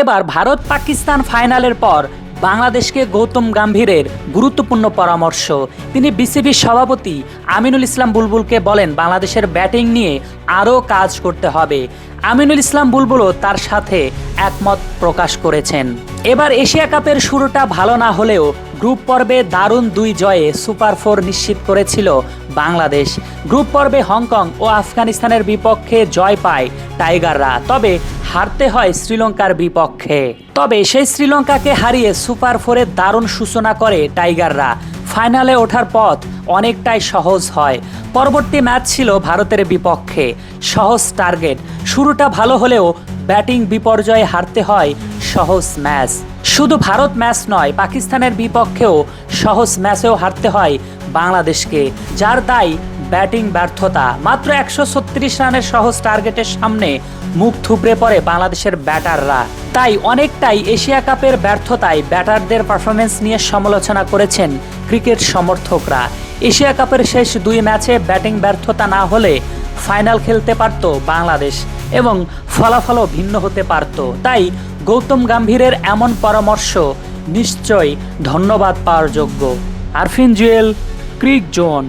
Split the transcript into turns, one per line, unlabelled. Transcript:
এবার ভারত পাকিস্তান ফাইনালের পর বাংলাদেশকে গৌতম গাম্ভীরের গুরুত্বপূর্ণ পরামর্শ। তিনি বিসিবির সভাপতি আমিনুল ইসলাম বুলবুলকে বলেন, বাংলাদেশের ব্যাটিং নিয়ে আরও কাজ করতে হবে। আমিনুল ইসলাম বুলবুলও তার সাথে একমত প্রকাশ করেছেন। এবার এশিয়া কাপের শুরুটা ভালো না হলেও গ্রুপ পর্বে দারুণ দুই জয়ে সুপার ফোর নিশ্চিত করেছিল বাংলাদেশ। গ্রুপ পর্বে হংকং ও আফগানিস্তানের বিপক্ষে জয় পায় টাইগাররা। তবে হারতে হয় শ্রীলঙ্কার বিপক্ষে। তবে সেই শ্রীলঙ্কাকে হারিয়ে সুপার ফোরে দারুণ সূচনা করে টাইগাররা। ফাইনালে ওঠার পথ অনেকটাই সহজ হয়। পরবর্তী ম্যাচ ছিল ভারতের বিপক্ষে। সহজ টার্গেট। শুরুটা ভালো হলেও ব্যাটিং বিপর্যয়ে হারতে হয় সহজ ম্যাচ। শুধু ভারত ম্যাচ নয়, পাকিস্তানের বিপক্ষেও সহজ ম্যাচেও হারতে হয় বাংলাদেশকে। যার দায় ব্যাটিং ব্যর্থতা। মাত্র একশো ছত্রিশ রানের সহজ টার্গেটের সামনে মুখ থুবড়ে পড়ে বাংলাদেশের ব্যাটাররা। তাই অনেকটাই এশিয়া কাপের ব্যর্থতায় ব্যাটারদের পারফরমেন্স নিয়ে সমালোচনা করেছেন ক্রিকেট সমর্থকরা। এশিয়া কাপের শেষ দুই ম্যাচে ব্যাটিং ব্যর্থতা না হলে ফাইনাল খেলতে পারত বাংলাদেশ এবং ফলাফলও ভিন্ন হতে পারত। তাই গৌতম গাম্ভীরের এমন পরামর্শ নিশ্চয়ই ধন্যবাদ পাওয়ার যোগ্য। Arfin Jewel, cric zone.